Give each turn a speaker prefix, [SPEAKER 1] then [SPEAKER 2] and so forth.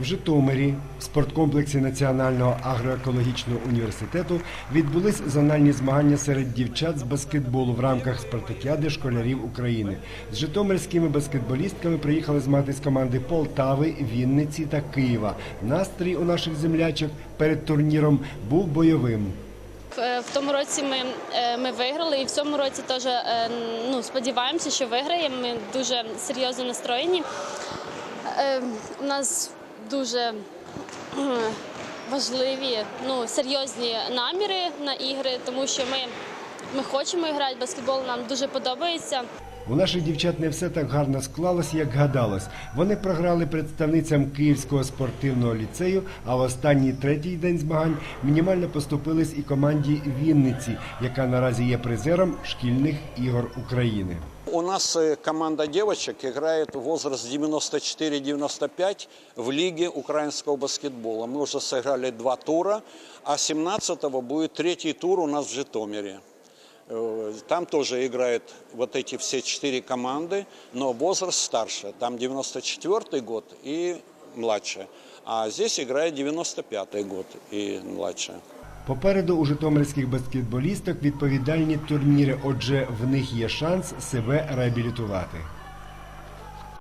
[SPEAKER 1] В Житомирі в спорткомплексі Національного агроекологічного університету відбулись зональні змагання серед дівчат з баскетболу в рамках спартакіади школярів України. З житомирськими баскетболістками приїхали змагатись команди Полтави, Вінниці та Києва. Настрій у наших землячок перед турніром був бойовим.
[SPEAKER 2] В в тому році ми, е, ми виграли, і в цьому році теж е, ну, сподіваємося, що виграємо. Ми дуже серйозно настроєні. Е, У нас дуже важливі, ну, серйозні наміри на ігри, тому що ми, ми хочемо грати баскетбол, нам дуже подобається.
[SPEAKER 1] У наших дівчат не все так гарно склалось, як гадалось. Вони програли представницям Київського спортивного ліцею, а в останній третій день змагань мінімально поступились і команді Вінниці, яка наразі є призером шкільних ігор України.
[SPEAKER 3] У нас э, команда девочек играет возраст 94-95 в лиге украинского баскетбола. Мы уже сыграли два тура, а 17-го будет третий тур у нас в Житомире. Э, Там тоже играют вот эти все четыре команды, но возраст старше. Там 94 год и младше. А здесь играет 95 год и младше.
[SPEAKER 1] Попереду у житомирських баскетболісток відповідальні турніри, отже, в них є шанс себе реабілітувати.